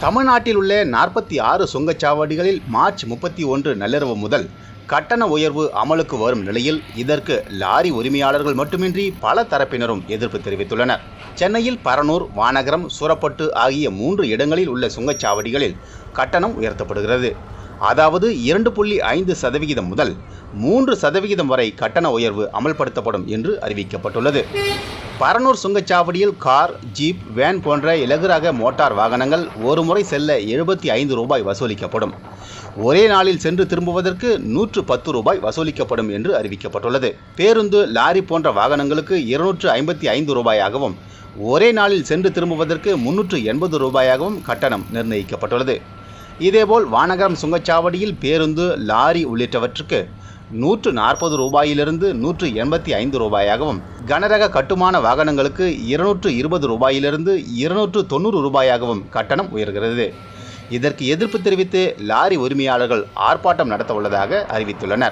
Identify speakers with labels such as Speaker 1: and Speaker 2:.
Speaker 1: தமிழ்நாட்டில் உள்ள நாற்பத்தி ஆறு சுங்கச்சாவடிகளில் மார்ச் முப்பத்தி ஒன்று நள்ளிரவு முதல் கட்டண உயர்வு அமலுக்கு வரும் நிலையில் இதற்கு லாரி உரிமையாளர்கள் மட்டுமின்றி பல தரப்பினரும் எதிர்ப்பு தெரிவித்துள்ளனர். சென்னையில் பரனூர் வானகரம் சூரப்பட்டு ஆகிய மூன்று இடங்களில் உள்ள சுங்கச்சாவடிகளில் கட்டணம் உயர்த்தப்படுகிறது. அதாவது இரண்டு புள்ளி ஐந்து சதவிகிதம் முதல் மூன்று சதவிகிதம் வரை கட்டண உயர்வு அமல்படுத்தப்படும் என்று அறிவிக்கப்பட்டுள்ளது. பரனூர் சுங்கச்சாவடியில் கார் ஜீப் வேன் போன்ற இலகுரக மோட்டார் வாகனங்கள் ஒரு முறை செல்ல எழுபத்தி ஐந்து ரூபாய் வசூலிக்கப்படும். ஒரே நாளில் சென்று திரும்புவதற்கு நூற்று பத்து ரூபாய் வசூலிக்கப்படும் என்று அறிவிக்கப்பட்டுள்ளது. பேருந்து லாரி போன்ற வாகனங்களுக்கு இருநூற்று ஐம்பத்தி ஐந்து ரூபாயாகவும் ஒரே நாளில் சென்று திரும்புவதற்கு முன்னூற்று எண்பது ரூபாயாகவும் கட்டணம் நிர்ணயிக்கப்பட்டுள்ளது. இதேபோல் வானகரம் சுங்கச்சாவடியில் பேருந்து லாரி உள்ளிட்டவற்றுக்கு நூற்று நாற்பது ரூபாயிலிருந்து நூற்று எண்பத்தி ஐந்து ரூபாயாகவும் கனரக கட்டுமான வாகனங்களுக்கு இருநூற்று இருபது ரூபாயிலிருந்து இருநூற்று தொண்ணூறு ரூபாயாகவும் கட்டணம் உயர்கிறது. இதற்கு எதிர்ப்பு தெரிவித்து லாரி உரிமையாளர்கள் ஆர்ப்பாட்டம் நடத்த உள்ளதாக அறிவித்துள்ளனர்.